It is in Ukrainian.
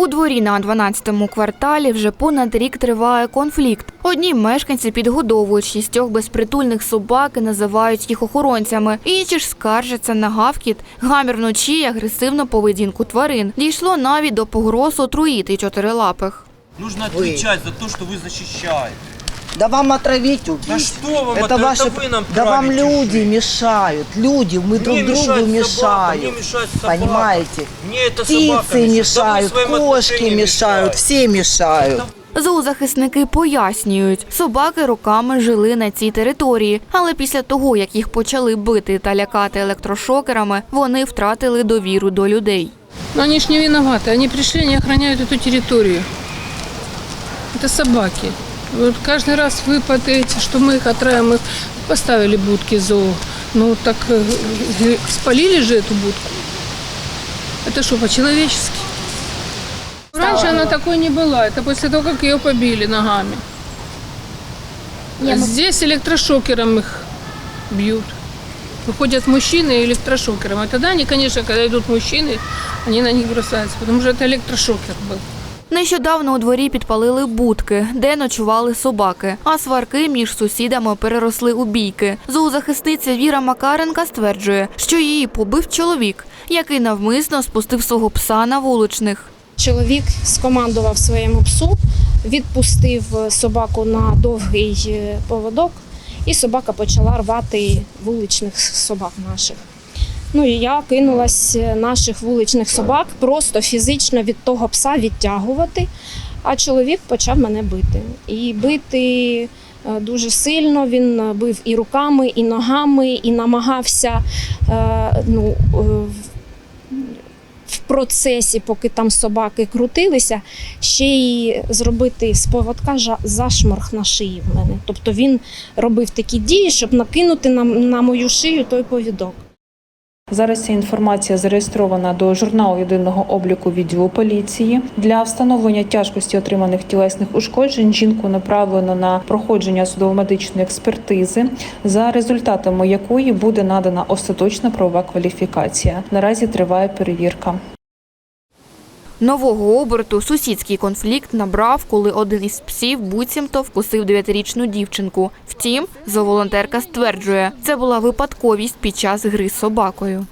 У дворі на 12-му кварталі вже понад рік триває конфлікт. Одні мешканці підгодовують шістьох безпритульних собак і називають їх охоронцями. Інші ж скаржаться на гавкіт, гамір вночі і агресивну поведінку тварин. Дійшло навіть до погроз отруїти чотирилапих. Нужно отвечать за те, що ви защищаете. Да вам отравить убить. Да что вам это отравить? ваши... Это вы нам Да вам травите люди жизнь. мешают. Люди, мы друг Мне другу мешает мешаем. собака, мне мешает собака. Понимаете? Мне эта собака Птицы мешает. мешают, Да вы своим кошки отношением мешают, мешаете. все мешают. Зоозахисники пояснюють, собаки роками жили на цій території, але після того, як їх почали бити та лякати електрошокерами, вони втратили довіру до людей. Но они ж не виноваты. Они пришли, они охраняют эту территорию. Это собаки. Вот каждый раз вы пытаетесь, что мы их отравим, их поставили будки зоо. Ну так э, э, спалили же эту будку. Это что, по-человечески? Раньше она такой не была. Это после того, как ее побили ногами. А Здесь электрошокером их бьют. Выходят мужчины электрошокером. И тогда они, конечно, когда идут мужчины, они на них бросаются, потому что это электрошокер был. Нещодавно у дворі підпалили будки, де ночували собаки, а сварки між сусідами переросли у бійки. Зоозахисниця Віра Макаренка стверджує, що її побив чоловік, який навмисно спустив свого пса на вуличних. Чоловік скомандував своєму псу, відпустив собаку на довгий е, поводок, і собака почала рвати вуличних собак наших. Ну і я кинулась е, наших вуличних собак просто фізично від того пса відтягувати, а чоловік почав мене бити. І бити е, дуже сильно. Він е, бив і руками, і ногами, і намагався ну, в процесі, поки там собаки крутилися, ще й зробити з поводка зашморг на шиї в мене. Тобто він робив такі дії, щоб накинути на, на мою шию той повідок. Зараз ця інформація зареєстрована до журналу єдиного обліку відділу поліції. Для встановлення тяжкості отриманих тілесних ушкоджень жінку направлено на проходження судово-медичної експертизи, за результатами якої буде надана остаточна правова кваліфікація. Наразі триває перевірка. Нового оберту сусідський конфлікт набрав, коли один із псів буцімто вкусив дев'ятирічну дівчинку. Втім, зооволонтерка стверджує, це була випадковість під час гри з собакою.